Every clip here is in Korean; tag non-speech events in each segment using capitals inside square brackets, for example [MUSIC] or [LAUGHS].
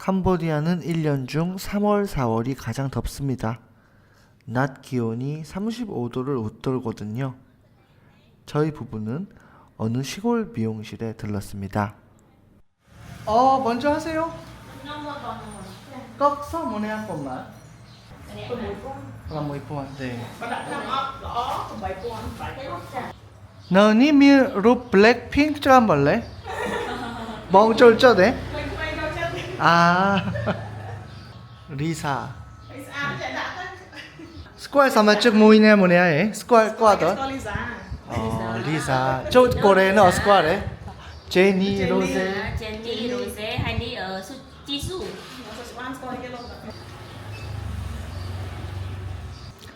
캄보디아는 1년 중 3월, 4월이 가장 덥습니다. 낮 기온이 35도를 웃돌거든요. 저희 부부는 어느 시골 미용실에 들렀습니다. 어, 먼저 하세요. 꺾어 모네 한 번만. làm một phần 네. 너니 미루 블랙핑크 좀 볼래? 멍쫄 쩌네. 아. 리사. 스쿼에서 아마 쭉 모이네 뭐냐 에 스쿼 꽈더. 어 리사. 저 고래는 어, 스쿼래 제니 로제 제니 로제 하니 지수.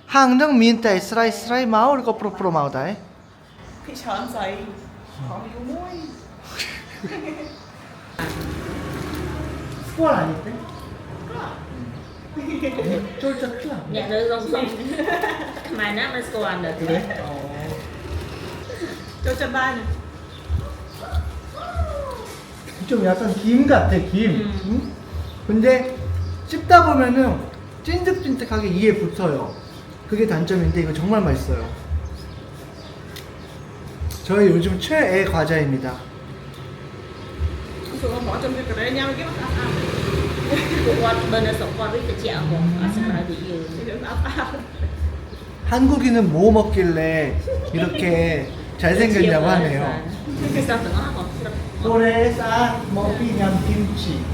항등 민테 스라이 스라이 마우 거 프로프로 마우다 에 피찬 사이 어 유모이 뻘 아닐 때? 쫄쫄 큰일 났네. អ្នកនៅក្នុងសង្គម 그래? 어. 쫄쫄 많이. 좀 약간 김 같아, 김. 음. 응? 근데 씹다 보면은 찐득찐득하게 이에 붙어요. 그게 단점인데 이거 정말 맛있어요. 저의 요즘 최애 과자입니다. 무서워, 뭐좀 그래. 그냥 이렇게 아, 아. 한국인은 뭐 먹길래 이렇게 [LAUGHS] 잘생겼냐고 하네요. 그래서 뭐 네. 김치.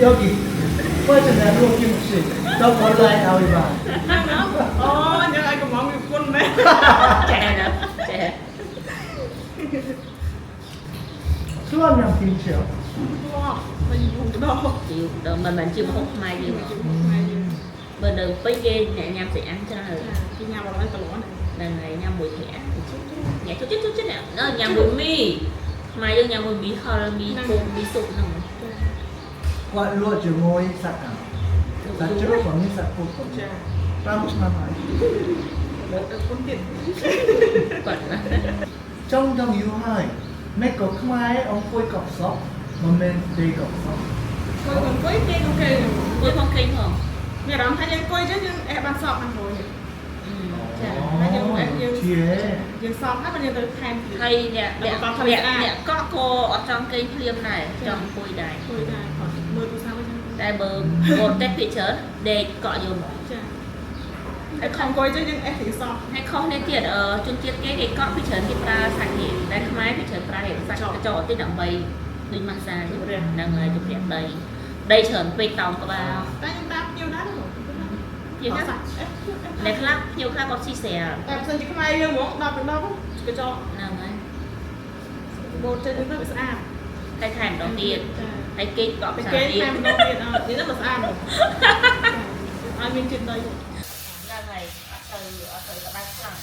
여기. 김치. 너 [LAUGHS] rồi mình mình chưa hút mai gì mình đường với ghê nhà nhau sẽ ăn cho rồi cái nham là tao bỏ này. Lần này nham mùi thẻ nhà dạ, chút chút chút. Chút nào nó nhau mùi mi. Mai dương nhau mùi mi hờ là mi cùng mi sụp nào gọi lụa chỉ ngồi sạc à? cả sạc chứ lúc còn mi sạc cụt ra một năm này cuốn tiền. [LAUGHS] Trong trong yêu hai mẹ cọc mai ông phôi cọc sóc mà mình đi cọc sóc. អង្គុយក៏អង្គុយគេក៏គេអង្គុយផងគេផងមានអារម្មណ៍ថាយើងអង្គុយចឹងយើងអេបានសក់បានរួយចាហើយយើងអេយើងយើងសក់ហើយបើយើងទៅថែមហើយអ្នកអ្នកអ្នកកក់ក៏អត់ចង់គេភ្លាមដែរចង់អង្គុយដែរអង្គុយដែរមើលទូរស័ព្ទចឹងតែបើកូនតេពីច្រើនដេកកក់យកមកចាហើយខំអង្គុយចឹងយើងអេសសក់ហើយខុសនេះទៀតជនជាតិគេគេកក់ពីច្រើនគេប្រើសាច់នេះតែខ្មែរពីច្រើនប្រើសាច់កញ្ចក់តិចដើម្បីដូចម៉ាស្សាជម្រះនឹងជម្រះដី ដីច្រើនពេកតោងក្បាលតែខ្ញុំតាមភ្ញៀវដែរហ្នឹងភ្ញៀវណាអ្នកខ្លះភ្ញៀវខ្លះគាត់ស៊ីស្រែតែផ្សេងជាខ្មែរយើងហ្មងដល់ទៅដល់កញ្ចក់ហ្នឹងហើយបូតទៅនឹងវាស្អាតតែថែមដងទៀតតែគេកក់ផ្សារទៀតតែគេថែមដងទៀតនេះមិនស្អាតហើយមានជាតិដីហ្នឹងហើយអត់ទៅអត់ទៅក្បាច់ខ្លាំង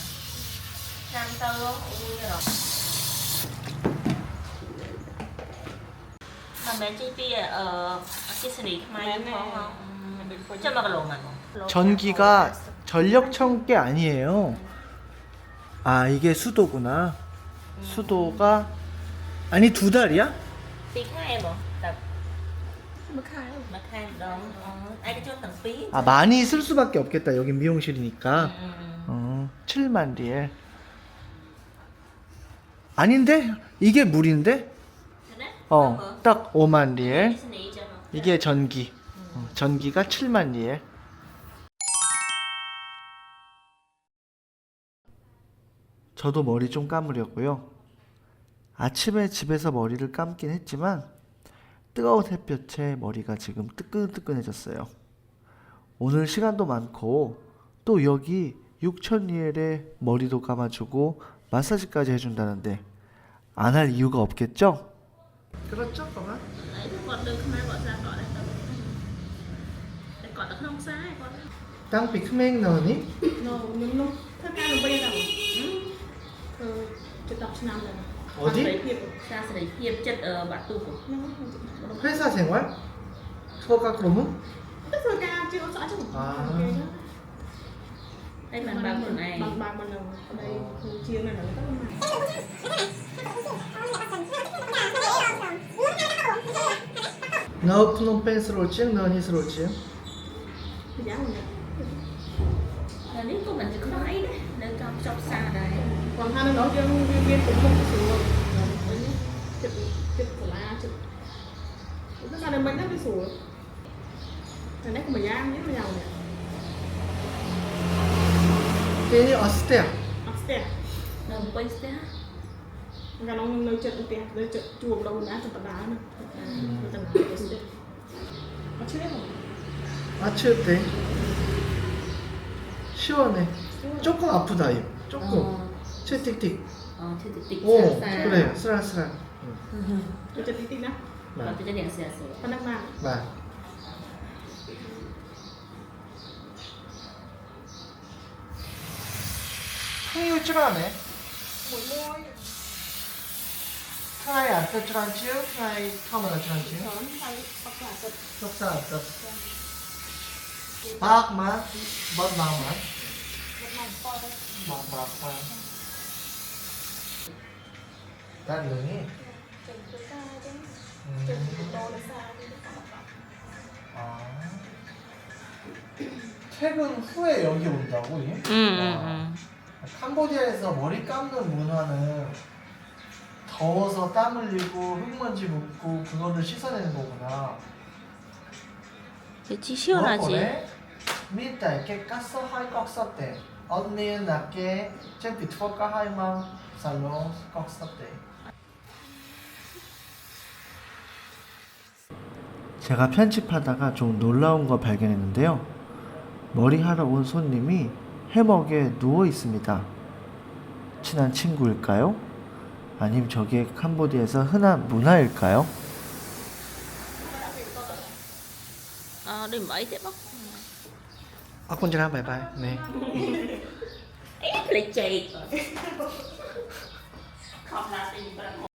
ឆ្នាំទៅអូយរ៉ាប់ mà mẹ chi pi ở cái sân này mà em không không cho mà cái lồng này 전기가 전력청 게 아니에요. 아 이게 수도구나. 수도가 아니 두 달이야? tiền hai em tập mà hai đó ai cái chỗ tầng phí 아 많이 쓸 수밖에 없겠다. 여기 미용실이니까. 어 7만 리엘. 아닌데? 이게 물인데? 어 딱 5만 리엘. Nó. 이게 전기. 어, 전기가 7만 리엘. 저도 머리 좀 감으려고요. 아침에 집에서 머리를 감긴 했지만 뜨거운 햇볕에 머리가 지금 뜨끈뜨끈해졌어요. 오늘 시간도 많고 또 여기 6천 리엘에 머리도 감아주고 마사지까지 해준다는데 안 할 이유가 없겠죠? 그렇죠, con á. Đấy, con đưa Khmer bỏ ra gọi là tầm. Để gọi là không xa con. Đang bị Khmer nở nít? Nở, nhưng lúc thế ta được bây giờ. Ừ. đọc tập năm rồi. Ở gì? Sa sợi kiếp chất ờ, ở bát tu của. Hay xa chẳng quá? Thôi các đúng không? Tức rồi ta chưa rõ chứ. À. Đây bàn bằng bằng này. bàn bằng bằng này. Đây ờ. chiều này là các bạn. [LAUGHS] No Phnom Penh 스로 칭, no Ni 스로 칭. Dạ. Là nếu có mình thì không ấy đấy, nên trong trong xa đấy. Còn hai nó cho viên viên cũng không có sửa. Chụp chụp của la chụp. Tức là mình đã bị sửa. Thằng đấy của mình ăn nhớ nhau nè. Cái này ở stair. Ở stair. Là quay stair. nhất là giàu nè 괜히 어스테야. upstairs នៅអំពីស្ទះ cái nó nơi chật upstairs nơi chật chuồng đâu đá chụp đá nữa người ta nói upstairs có chết không 아치 어때? 시원해. 조금 아프다, 이. 조금. 채틱틱.អឺធ្វើតិចតិច 오, សា 그래. 쓰라쓰라. 응. Tôi chật tí tí nè គាត់ 말, ទៅជាអ្នកស្រាស្រួល con đang làm 말. 풍유질하네. 하나에 안 하나에 hay bóc là giật 속사 안멋 막만. rất mỏng to đây 막 막만. 난 능이. chừng tới ca chứ 음. chừng từ đô đến xa đi đến cả mặt 아. 퇴근 후에 여기 온다고 얘? 와. 캄보디아에서 머리 감는 문화는 더워서 땀 흘리고 흙먼지 묻고 그거를 씻어내는 거구나. វាជី시원하지 그래? 밑에 꽉 썼대. 언니는 낮게 잼 비트볼까 하이만 살로 꽉 썼대. 제가 편집하다가 좀 놀라운 거 발견했는데요. 머리하러 온 손님이 해먹에 누워 있습니다. 친한 친구일까요? 아니면 저게 캄보디아에서 흔한 문화일까요? 아, 네, 많이 대박. 아, 꼰질 한번 해봐요. 네. [LAUGHS] 에이, 그랬지. [LAUGHS]